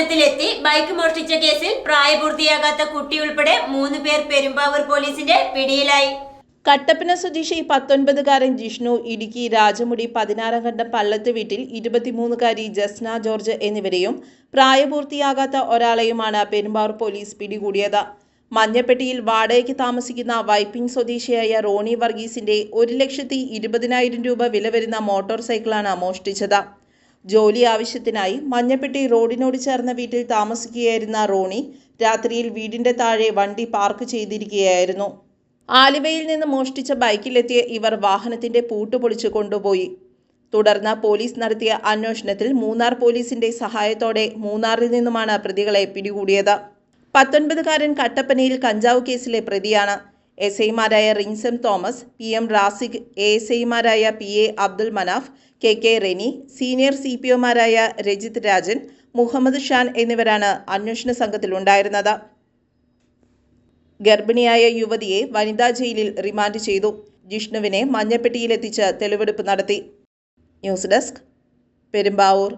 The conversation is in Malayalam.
വാഹനത്തിലെത്തി ബൈക്ക് മോഷ്ടിച്ച കേസിൽ പ്രായപൂർത്തിയാകാത്ത കുട്ടി ഉൾപ്പെടെ മൂന്ന് പേർ പെരുമ്പാവൂർ പോലീസിന്റെ പിടിയിലായി. കട്ടപ്പന സ്വദേശി പത്തൊൻപതുകാരൻ ജിഷ്ണു ഇടുക്കി രാജമുടി പതിനാറാം ഖണ്ഡം പള്ളത്ത് വീട്ടിൽ ഇരുപത്തിമൂന്നുകാരി ജസ്ന ജോർജ് എന്നിവരെയും പ്രായപൂർത്തിയാകാത്ത ഒരാളെയുമാണ് പെരുമ്പാവൂർ പോലീസ് പിടികൂടിയത്. മഞ്ഞപ്പെട്ടിയിൽ വാടകയ്ക്ക് താമസിക്കുന്ന വൈപ്പിംഗ് സ്വദേശിയായ റോണി വർഗീസിന്റെ ഒരു ലക്ഷത്തി ഇരുപതിനായിരം രൂപ വില വരുന്ന മോട്ടോർ സൈക്കിളാണ് മോഷ്ടിച്ചത്. ജോലി ആവശ്യത്തിനായി മഞ്ഞപ്പെട്ടി റോഡിനോട് ചേർന്ന വീട്ടിൽ താമസിക്കുകയായിരുന്ന റോണി രാത്രിയിൽ വീടിന്റെ താഴെ വണ്ടി പാർക്ക് ചെയ്തിരിക്കുകയായിരുന്നു. ആലുവയിൽ നിന്ന് മോഷ്ടിച്ച ബൈക്കിലെത്തിയ ഇവർ വാഹനത്തിന്റെ പൂട്ട് പൊളിച്ചു കൊണ്ടുപോയി. തുടർന്ന് പോലീസ് നടത്തിയ അന്വേഷണത്തിൽ മൂന്നാർ പോലീസിന്റെ സഹായത്തോടെ മൂന്നാറിൽ നിന്നുമാണ് പ്രതികളെ പിടികൂടിയത്. പത്തൊൻപതുകാരൻ കട്ടപ്പനയിൽ കഞ്ചാവ് കേസിലെ പ്രതിയാണ്. എസ് ഐമാരായ Rinsam Thomas P M Rasiq A S ഐമാരായ P A Abdul Manaf K K Reni senior C P ഒമാരായ Rajith Rajan Muhammad Shan എന്നിവരാണ് അന്വേഷണ സംഘത്തിലുണ്ടായിരുന്നത് ഗർഭിണിയായ യുവതിയെ വനിതാ ജയിലിൽ റിമാൻഡ് ചെയ്തു. ജിഷ്ണുവിനെ മഞ്ഞപ്പെട്ടിയിലെത്തിച്ച് തെളിവെടുപ്പ് നടത്തി. News desk Perumbavoor.